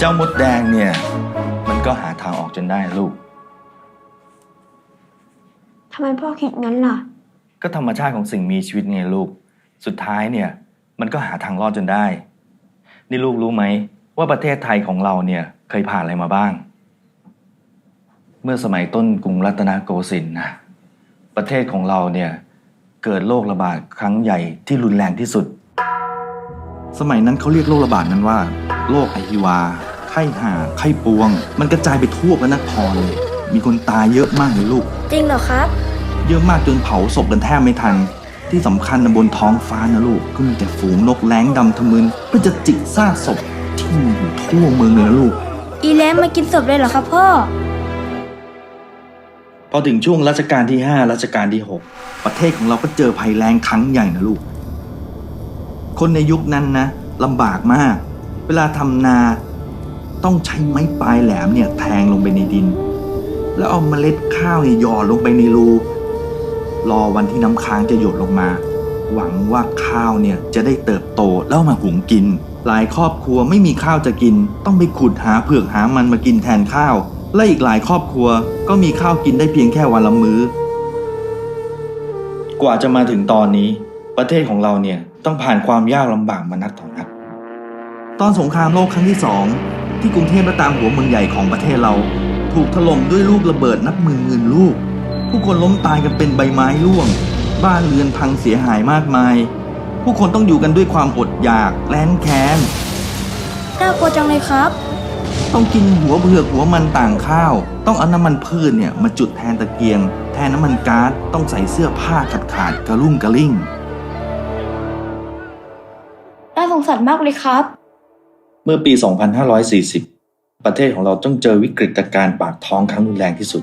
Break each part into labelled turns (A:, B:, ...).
A: เจ้ามดแดงเนี่ย มันก็หาทางออกจนได้นะลูก
B: ทำไมพ่อคิดงั้นล่ะ
A: ก็ธรรมชาติของสิ่งมีชีวิตไงลูก สุดท้ายเนี่ย มันก็หาทางรอดจนได้ นี่ลูกรู้ไหม ว่าประเทศไทยของเราเนี่ยเคยผ่านอะไรมาบ้าง เมื่อสมัยต้นกรุงรัตนโกสินทร์นะประเทศของเราเนี่ยเกิดโรคระบาดครั้งใหญ่ที่รุนแรงที่สุด สมัยนั้นเขาเรียกโรคระบาดนั้นว่าโรคไอฮิวา ไข้ห่า ไข้ปวง มันกระจายไปทั่วพระนครเลย มีคนตายเยอะมากเลยลูก
B: จริงเหรอครับ
A: เยอะมากจนเผาศพกันแทบไม่ทัน ที่สำคัญนะบนท้องฟ้านะลูก ก็มีแต่ฝูงนกแร้งดำทะมึนเพื่อจะจิกซากศพที่มีอยู่ทั่วเมืองเลยนะลูก
B: อีแลมมากินศพเลยเหรอครับพ่อ
A: พอถึงช่วงรัชกาลที่ 5 รัชกาลที่ 6 ประเทศของเราก็เจอภัยแล้งครั้งใหญ่นะลูก คนในยุคนั้นนะลำบากมาก เวลาทำนาต้องใช้ไม้ปลายแหลมเนี่ยแทงลงไปในดิน แล้วเอาเมล็ดข้าวเนี่ยหย่อนลงไปในรูรอวันที่น้ำค้างจะหยดลงมา หวังว่าข้าวเนี่ยจะได้เติบโตแล้วมาหุงกิน หลายครอบครัวไม่มีข้าวจะกิน ต้องไปขุดหาเผือกหามันมากินแทนข้าว และอีกหลายครอบครัวก็มีข้าวกินได้เพียงแค่วันละมื้อ กว่าจะมาถึงตอนนี้ ประเทศของเราเนี่ยต้องผ่านความยากลำบากมานักต่อนัก ตอนสงครามโลกครั้งที่สองที่กรุงเทพและตามหัวเมืองใหญ่ของประเทศเรา ถูกถล่มด้วยลูกระเบิดนับหมื่นหมื่นลูก ผู้คนล้มตายกันเป็นใบไม้ร่วง บ้านเรือนพังเสียหายมากมาย ผู้คนต้องอยู่กันด้วยความอดอยากแล้นแค้น
B: น่ากลัวจังเลยครับ
A: ต้องกินหัวเผือกหัวมันต่างข้าว ต้องเอาน้ำมันพืชเนี่ยมาจุดแทนตะเกียง แทนน้ำมันก๊าซต้องใส่เสื้อผ้าขาดขาดๆกระลุ่งกระลิ่ง
B: งสารมากเลยครับ
A: เมื่อปี 2540 ประเทศของเราต้องเจอวิกฤตการณ์ปากท้องครั้งรุนแรงที่สุด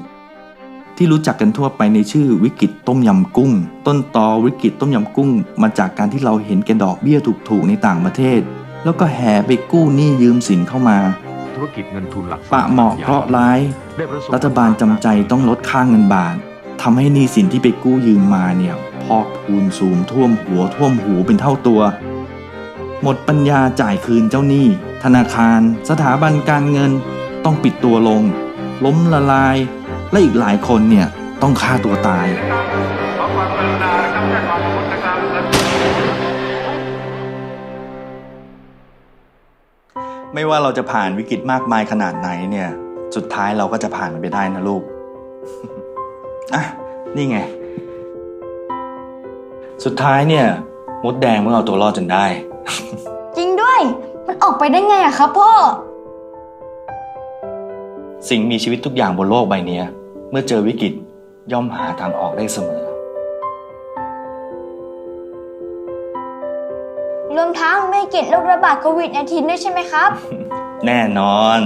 A: ที่รู้จักกันทั่วไปในชื่อวิกฤตต้มยำกุ้ง ต้นตอวิกฤตต้มยำกุ้ง มาจากการที่เราเห็นแกดอกเบี้ยถูกๆในต่างประเทศ แล้วก็แห่ไปกู้หนี้ยืมสินเข้ามา
C: ธุรกิจเงินทุนหลัก
A: ปะเหมาะเคราะร้าย
C: ไร
A: รัฐบาลจำใจต้องลดค่าเงินบาททำให้หนี้สินที่ไปกู้ยืมมาเนี่ยพอกพูนสูงท่วมหัวท่วมหูเป็นเท่าตัว หมดปัญญาจ่ายคืนเจ้าหนี้ ธนาคาร สถาบันการเงิน ต้องปิดตัวลง ล้มละลาย และอีกหลายคนเนี่ยต้องฆ่าตัวตาย ไม่ว่าเราจะผ่านวิกฤตมากมายขนาดไหนเนี่ย สุดท้ายเราก็จะผ่านมันไปได้นะลูก อะ นี่ไง สุดท้ายเนี่ย มดแดงมันเอาตัวรอดจนได้
B: จริงด้วย มันออกไปได้ไงอะครับพ่อ
A: สิ่งมีชีวิตทุกอย่างบนโลกใบเนี้ยเมื่อเจอวิกฤตย่อมหาทางออกได้เสมอ
B: รวมทั้งไม่เก็ตโรคระบาดโควิด -19 ด้วยใช่ไหมครับ
A: แน่นอน